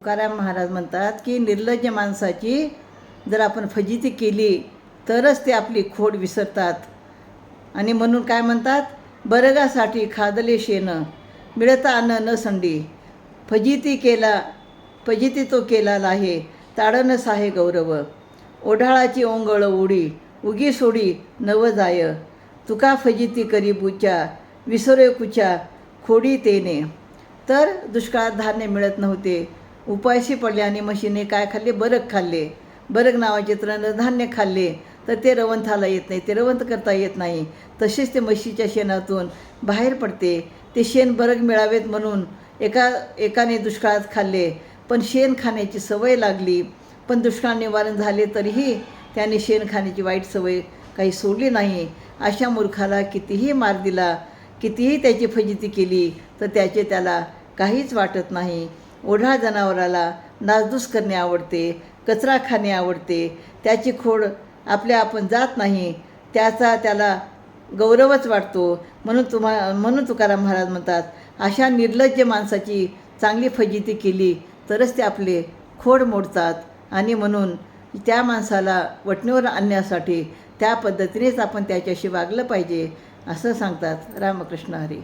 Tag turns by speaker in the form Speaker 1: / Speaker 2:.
Speaker 1: तुकाराम महाराज म्हणतात की निर्लज्ज माणसाची जर आपण फजिती केली तरच ते आपली खोड विसरतात. आणि म्हणून काय म्हणतात? बरगासाठी खादले शेण मिळता अन्न न संडी. फजिती केला फजिती तो केला आहे ताडनस आहे गौरव. ओढाळाची ओंगळ उडी उगी सोडी नव जाय. तुका फजिती करी बुच्या विसरे कुच्या खोडी तेने. तर दुष्काळात धान्य मिळत नव्हते. उपायशी पडले आणि म्हशीने काय खाल्ले? बरग खाल्ले. बरग नावाचे तृणधान्य खाल्ले. तर ते रवंथाला येत नाही. ते रवंथ करता येत नाही. तसेच ते म्हशीच्या शेणातून बाहेर पडते. ते शेण बरग मिळावेत म्हणून एका एकाने दुष्काळात खाल्ले. पण शेण खाण्याची सवय लागली. पण दुष्काळ निवारण झाले तरीही त्याने शेण खाण्याची वाईट सवय काही सोडली नाही. अशा मूर्खाला कितीही मार दिला कितीही त्याची फजिती केली तर त्याचे त्याला काहीच वाटत नाही. ओढा जनावराला नासधूस करणे आवडते कचरा खाणे आवडते. त्याची खोड आपल्या आपण जात नाही त्याचा त्याला गौरवच वाटतो. म्हणून तुम्हा म्हणून तुकाराम महाराज म्हणतात अशा निर्लज्ज माणसाची चांगली फजिती केली तरच ते आपले खोड मोडतात. आणि म्हणून त्या माणसाला वटणीवर आणण्यासाठी त्या पद्धतीनेच आपण त्याच्याशी वागलं पाहिजे असं सांगतात रामकृष्ण हरी.